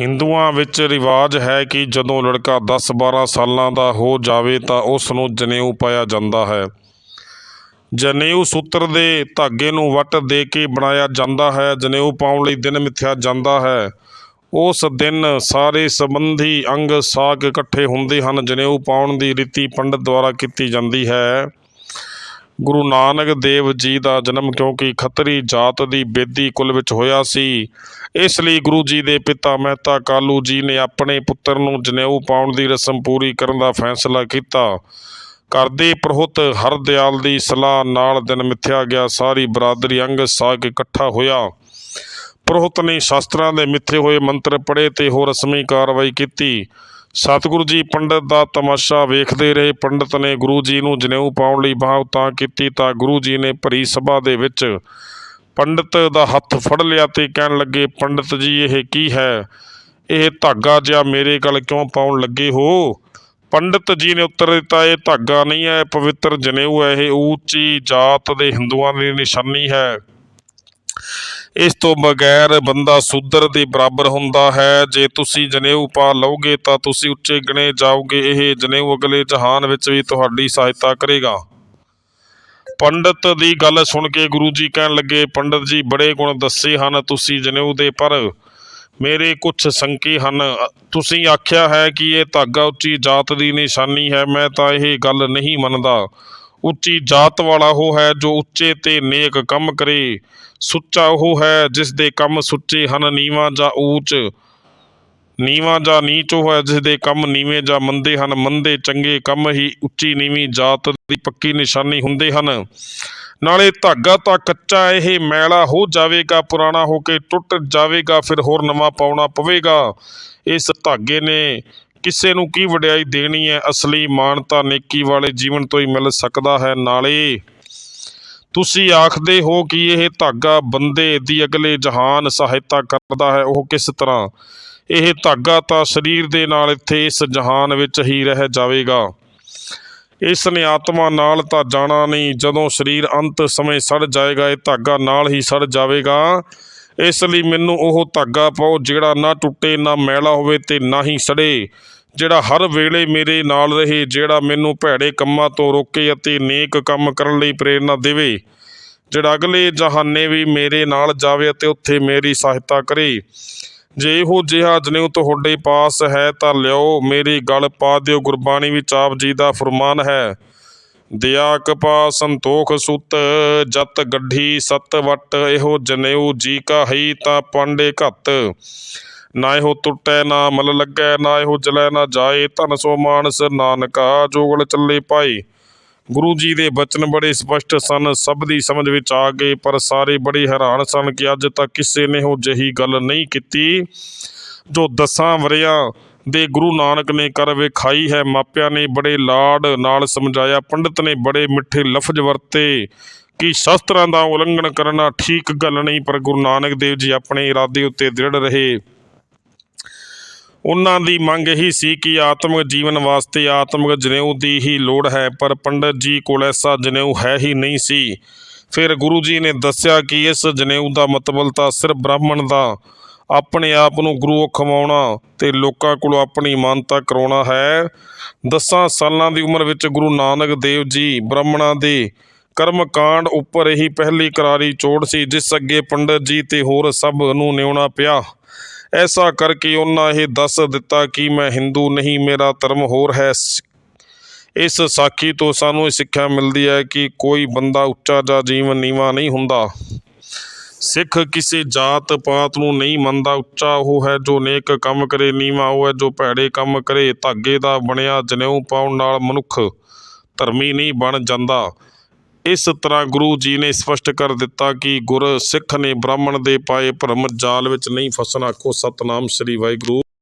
ਹਿੰਦੂਆਂ ਵਿੱਚ ਰਿਵਾਜ ਹੈ ਕਿ ਜਦੋਂ ਲੜਕਾ 10-12 ਸਾਲਾਂ ਦਾ ਹੋ ਜਾਵੇ ਤਾਂ ਉਸ ਨੂੰ ਜਨੇਊ ਪਾਇਆ ਜਾਂਦਾ ਹੈ। ਜਨੇਊ ਸੂਤਰ ਦੇ ਧਾਗੇ ਨੂੰ ਵੱਟ ਦੇ ਕੇ ਬਣਾਇਆ ਜਾਂਦਾ ਹੈ। ਜਨੇਊ ਪਾਉਣ ਲਈ ਦਿਨ ਮਿੱਥਿਆ ਜਾਂਦਾ ਹੈ। ਉਸ ਦਿਨ ਸਾਰੇ ਸੰਬੰਧੀ ਅੰਗ ਸਾਕ ਇਕੱਠੇ ਹੁੰਦੇ ਹਨ। ਜਨੇਊ ਪਾਉਣ ਦੀ ਰੀਤੀ ਪੰਡਤ ਦੁਆਰਾ ਕੀਤੀ ਜਾਂਦੀ ਹੈ। ਗੁਰੂ ਨਾਨਕ ਦੇਵ ਜੀ ਦਾ ਜਨਮ ਕਿਉਂਕਿ ਖੱਤਰੀ ਜਾਤ ਦੀ ਬੇਦੀ ਕੁਲ ਵਿੱਚ ਹੋਇਆ ਸੀ। ਇਸ ਲਈ ਗੁਰੂ ਜੀ ਦੇ ਪਿਤਾ ਮਹਿਤਾ ਕਾਲੂ ਜੀ ਨੇ ਆਪਣੇ ਪੁੱਤਰ ਨੂੰ ਜਨੇਊ ਪਾਉਣ ਦੀ ਰਸਮ ਪੂਰੀ ਕਰਨ ਦਾ ਫੈਸਲਾ ਕੀਤਾ। ਘਰ ਦੇ ਪ੍ਰਹੁਤ ਹਰਦਿਆਲ ਦੀ ਸਲਾਹ ਨਾਲ ਦਿਨ ਮਿਥਿਆ ਗਿਆ, ਸਾਰੀ ਬਰਾਦਰੀ ਅੰਗ ਸਾਗ ਇਕੱਠਾ ਹੋਇਆ। ਪ੍ਰਹੁਤ ਨੇ ਸ਼ਾਸਤਰਾਂ ਦੇ ਮਿੱਥੇ ਹੋਏ ਮੰਤਰ ਪੜ੍ਹੇ ਤੇ ਹੋਰ ਰਸਮੀ ਕਾਰਵਾਈ ਕੀਤੀ। ਸਤਿਗੁਰੂ ਜੀ ਪੰਡਤ ਦਾ ਤਮਾਸ਼ਾ ਵੇਖਦੇ ਰਹੇ। ਪੰਡਤ ਨੇ ਗੁਰੂ ਜੀ ਨੂੰ ਜਨੇਊ ਪਾਉਣ ਲਈ ਬਾਹ ਤਾਂ ਕੀਤੀ ਤਾਂ ਗੁਰੂ ਜੀ ਨੇ ਭਰੀ ਸਭਾ ਦੇ ਵਿੱਚ ਪੰਡਤ ਦਾ ਹੱਥ ਫੜ ਲਿਆ ਤੇ ਕਹਿਣ ਲੱਗੇ, ਪੰਡਤ ਜੀ, ਇਹ ਕੀ ਹੈ? ਇਹ ਧਾਗਾ ਜਿਹਾ ਮੇਰੇ ਗਲ ਕਿਉਂ ਪਾਉਣ ਲੱਗੇ ਹੋ? ਪੰਡਤ ਜੀ ਨੇ ਉੱਤਰ ਦਿੱਤਾ, ਇਹ ਧਾਗਾ ਨਹੀਂ ਹੈ ਪਵਿੱਤਰ ਜਨੇਊ ਹੈ, ਇਹ ਉੱਚੀ ਜਾਤ ਦੇ ਹਿੰਦੂਆਂ ਦੀ ਨਿਸ਼ਾਨੀ ਹੈ। ਇਸ ਤੋਂ ਬਗੈਰ ਬੰਦਾ ਸੂਦਰ ਦੇ ਬਰਾਬਰ ਹੁੰਦਾ ਹੈ। ਜੇ ਤੁਸੀਂ ਜਨੇਊ ਪਾ ਲਓਗੇ ਤਾਂ ਤੁਸੀਂ ਉੱਚੇ ਗਿਣੇ ਜਾਓਗੇ। ਇਹ ਜਨੇਊ ਅਗਲੇ ਜਹਾਨ ਵਿੱਚ ਵੀ ਤੁਹਾਡੀ ਸਹਾਇਤਾ ਕਰੇਗਾ। ਪੰਡਤ ਦੀ ਗੱਲ ਸੁਣ ਕੇ ਗੁਰੂ ਜੀ ਕਹਿਣ ਲੱਗੇ, ਪੰਡਤ ਜੀ, ਬੜੇ ਗੁਣ ਦੱਸੇ ਹਨ ਤੁਸੀਂ ਜਨੇਊ ਦੇ ਪਰ। ਮੇਰੇ ਕੁਝ ਸੰਕੇ ਹਨ। ਤੁਸੀਂ ਆਖਿਆ ਹੈ ਕਿ ਇਹ ਧਾਗਾ ਉੱਚੀ ਜਾਤ ਦੀ ਨਿਸ਼ਾਨੀ ਹੈ। ਮੈਂ ਤਾਂ ਇਹ ਗੱਲ ਨਹੀਂ ਮੰਨਦਾ। ਉੱਚੀ ਜਾਤ ਵਾਲਾ ਉਹ ਹੈ ਜੋ ਉੱਚੇ ਤੇ ਨੇਕ ਕੰਮ ਕਰੇ। ਸੁੱਚਾ ਉਹ ਹੈ ਜਿਸ ਦੇ ਕੰਮ ਸੁੱਚੇ ਹਨ, ਨੀਵਾਂ ਜਾਂ ਊਚ। ਨੀਵਾਂ ਜਾਂ ਨੀਚ ਉਹ ਹੈ ਜਿਸ ਦੇ ਕੰਮ ਨੀਵੇਂ ਜਾਂ ਮੰਦੇ ਹਨ। ਮੰਦੇ ਚੰਗੇ ਕੰਮ ਹੀ ਉੱਚੀ ਨੀਵੀਂ ਜਾਤ ਦੀ ਪੱਕੀ ਨਿਸ਼ਾਨੀ ਹੁੰਦੇ ਹਨ। ਨਾਲੇ ਧਾਗਾ ਤਾਂ ਕੱਚਾ ਇਹ ਮੈਲਾ ਹੋ ਜਾਵੇਗਾ, ਪੁਰਾਣਾ ਹੋ ਕੇ ਟੁੱਟ ਜਾਵੇਗਾ, ਫਿਰ ਹੋਰ ਨਵਾਂ ਪਾਉਣਾ ਪਵੇਗਾ। ਇਸ ਧਾਗੇ ਨੇ ਕਿਸੇ ਨੂੰ ਕੀ ਵਡਿਆਈ ਦੇਣੀ ਹੈ? ਅਸਲੀ ਮਾਨਤਾ ਨੇਕੀ ਵਾਲੇ ਜੀਵਨ ਤੋਂ ਹੀ ਮਿਲ ਸਕਦਾ ਹੈ। ਨਾਲੇ ਤੁਸੀਂ ਆਖਦੇ ਹੋ ਕਿ ਇਹ ਧਾਗਾ ਬੰਦੇ ਦੀ ਅਗਲੇ ਜਹਾਨ ਸਹਾਇਤਾ ਕਰਦਾ ਹੈ। ਉਹ ਕਿਸ ਤਰ੍ਹਾਂ? ਇਹ ਧਾਗਾ ਤਾਂ ਸਰੀਰ ਦੇ ਨਾਲ ਇੱਥੇ ਇਸ ਜਹਾਨ ਵਿੱਚ ਹੀ ਰਹਿ ਜਾਵੇਗਾ। ਇਸ ਨੇ ਆਤਮਾ ਨਾਲ ਤਾਂ ਜਾਣਾ ਨਹੀਂ। ਜਦੋਂ ਸਰੀਰ ਅੰਤ ਸਮੇਂ ਸੜ ਜਾਏਗਾ, ਇਹ ਧਾਗਾ ਨਾਲ ਹੀ ਸੜ ਜਾਵੇਗਾ। ਇਸ ਲਈ ਮੈਨੂੰ ਉਹ ਧਾਗਾ ਪਾਓ ਜਿਹੜਾ ਨਾ ਟੁੱਟੇ, ਨਾ ਮੈਲਾ ਹੋਵੇ ਤੇ ਨਾ ਹੀ ਸੜੇ, ਜਿਹੜਾ ਹਰ ਵੇਲੇ ਮੇਰੇ ਨਾਲ ਰਹੇ, ਜਿਹੜਾ ਮੈਨੂੰ ਭੈੜੇ ਕੰਮਾਂ ਤੋਂ ਰੋਕੇ ਅਤੇ ਨੇਕ ਕੰਮ ਕਰਨ ਲਈ ਪ੍ਰੇਰਨਾ ਦੇਵੇ, ਜਿਹੜਾ ਅਗਲੇ ਜਹਾਨੇ ਵੀ ਮੇਰੇ ਨਾਲ ਜਾਵੇ ਅਤੇ ਉੱਥੇ ਮੇਰੀ ਸਹਾਇਤਾ ਕਰੇ। ਜੇ ਇਹੋ ਜਿਹਾ ਜਨੇਊ ਤੁਹਾਡੇ ਪਾਸ ਹੈ ਤਾਂ ਲਿਓ ਮੇਰੀ ਗਲ ਪਾ ਦਿਓ, ਗੁਰਬਾਣੀ ਵਿੱਚ ਆਪ ਜੀ ਦਾ ਫਰਮਾਨ ਹੈ। ਦਿਆ ਕਪਾ ਸੰਤੋਖ ਸੁਤ, ਜਤ ਗੱਢੀ ਸਤ ਵਟ, ਇਹੋ ਜਨੇਊ ਜੀ ਕਾ ਹਈ ਤਾਂ ਪਾਂਡੇ ਘੱਤ। ਨਾ ਇਹੋ ਟੁੱਟੈ, ਨਾ ਮਲ ਲੱਗੈ, ਨਾ ਇਹੋ ਜਲੈ, ਨਾ ਜਾਏ ਧਨ ਸੋ ਮਾਨਸ, ਨਾਨਕਾ ਜੋਗਲ ਚੱਲੇ ਪਾਏ। ਗੁਰੂ ਜੀ ਦੇ ਬਚਨ ਬੜੇ ਸਪਸ਼ਟ ਸਨ, ਸਭ ਦੀ ਸਮਝ ਵਿੱਚ ਆ ਗਏ, ਪਰ ਸਾਰੇ ਬੜੇ ਹੈਰਾਨ ਸਨ ਕਿ ਅੱਜ ਤੱਕ ਕਿਸੇ ਨੇ ਉਹ ਜਹੀ ਗੱਲ ਨਹੀਂ ਕੀਤੀ, ਜੋ ਦਸਾਂ ਵਰਿਆਂ ਦੇ ਗੁਰੂ ਨਾਨਕ ਨੇ ਕਰ ਵਿਖਾਈ ਹੈ। ਮਾਪਿਆਂ ਨੇ ਬੜੇ ਲਾਡ ਨਾਲ ਸਮਝਾਇਆ। ਪੰਡਤ ਨੇ ਬੜੇ ਮਿੱਠੇ ਲਫ਼ਜ਼ ਵਰਤੇ ਕਿ ਸ਼ਸਤਰਾਂ ਦਾ ਉਲੰਘਣ ਕਰਨਾ ਠੀਕ ਗੱਲ ਨਹੀਂ, ਪਰ ਗੁਰੂ ਨਾਨਕ ਦੇਵ ਜੀ ਆਪਣੇ ਇਰਾਦੇ ਉੱਤੇ ਦ੍ਰਿੜ ਰਹੇ। ਉਹਨਾਂ ਦੀ ਮੰਗ ਇਹੀ ਸੀ ਕਿ ਆਤਮਿਕ ਜੀਵਨ ਵਾਸਤੇ ਆਤਮਿਕ ਜਨੇਊ ਦੀ ਹੀ ਲੋੜ ਹੈ, ਪਰ ਪੰਡਤ ਜੀ ਕੋਲ ਐਸਾ ਜਨੇਊ ਹੈ ਹੀ ਨਹੀਂ ਸੀ। ਫਿਰ ਗੁਰੂ ਜੀ ਨੇ ਦੱਸਿਆ ਕਿ ਇਸ ਜਨੇਊ ਦਾ ਮਤਲਬ ਤਾਂ ਸਿਰਫ ਬ੍ਰਾਹਮਣ ਦਾ ਆਪਣੇ ਆਪ ਨੂੰ ਗੁਰੂ ਖਵਾਉਣਾ ਤੇ ਲੋਕਾਂ ਕੋਲੋਂ ਆਪਣੀ ਮਾਨਤਾ ਕਰਾਉਣਾ ਹੈ। ਦਸਾਂ ਸਾਲਾਂ ਦੀ ਉਮਰ ਵਿੱਚ ਗੁਰੂ ਨਾਨਕ ਦੇਵ ਜੀ ਬ੍ਰਾਹਮਣਾਂ ਦੇ ਕਰਮ ਕਾਂਡ ਉੱਪਰ ਹੀ ਪਹਿਲੀ ਕਰਾਰੀ ਚੋੜ ਸੀ, ਜਿਸ ਅੱਗੇ ਪੰਡਤ ਜੀ ਤੇ ਹੋਰ ਸਭ ਨੂੰ ਨਿਉਣਾ ਪਿਆ। ਐਸਾ ਕਰਕੇ ਉਹਨਾਂ ਇਹ ਦੱਸ ਦਿੱਤਾ ਕਿ ਮੈਂ ਹਿੰਦੂ ਨਹੀਂ, ਮੇਰਾ ਧਰਮ ਹੋਰ ਹੈ। ਇਸ ਸਾਖੀ ਤੋਂ ਸਾਨੂੰ ਇਹ ਸਿੱਖਿਆ ਮਿਲਦੀ ਹੈ ਕਿ ਕੋਈ ਬੰਦਾ ਉੱਚਾ ਜਾਂ ਜੀਵਨ ਨੀਵਾਂ ਨਹੀਂ ਹੁੰਦਾ। ਸਿੱਖ ਕਿਸੇ ਜਾਤ ਪਾਤ ਨੂੰ ਨਹੀਂ ਮੰਨਦਾ, ਉੱਚਾ ਉਹ ਹੈ ਜੋ ਨੇਕ ਕੰਮ ਕਰੇ, ਨੀਵਾਂ ਉਹ ਹੈ ਜੋ ਭੈੜੇ ਕੰਮ ਕਰੇ, ਧਾਗੇ ਦਾ ਬਣਿਆ ਜਨੇਊ ਪਾਉਣ ਨਾਲ ਮਨੁੱਖ ਧਰਮੀ ਨਹੀਂ ਬਣ ਜਾਂਦਾ। ਇਸ ਤਰ੍ਹਾਂ ਗੁਰੂ ਜੀ ਨੇ ਸਪਸ਼ਟ ਕਰ ਦਿੱਤਾ ਕਿ ਗੁਰ ਸਿੱਖ ਨੇ ਬ੍ਰਾਹਮਣ ਦੇ ਪਾਏ ਭਰਮ ਜਾਲ ਵਿੱਚ ਨਹੀਂ ਫਸਣਾ। ਆਖੋ, ਸਤਨਾਮ ਸ੍ਰੀ ਵਾਹਿਗੁਰੂ।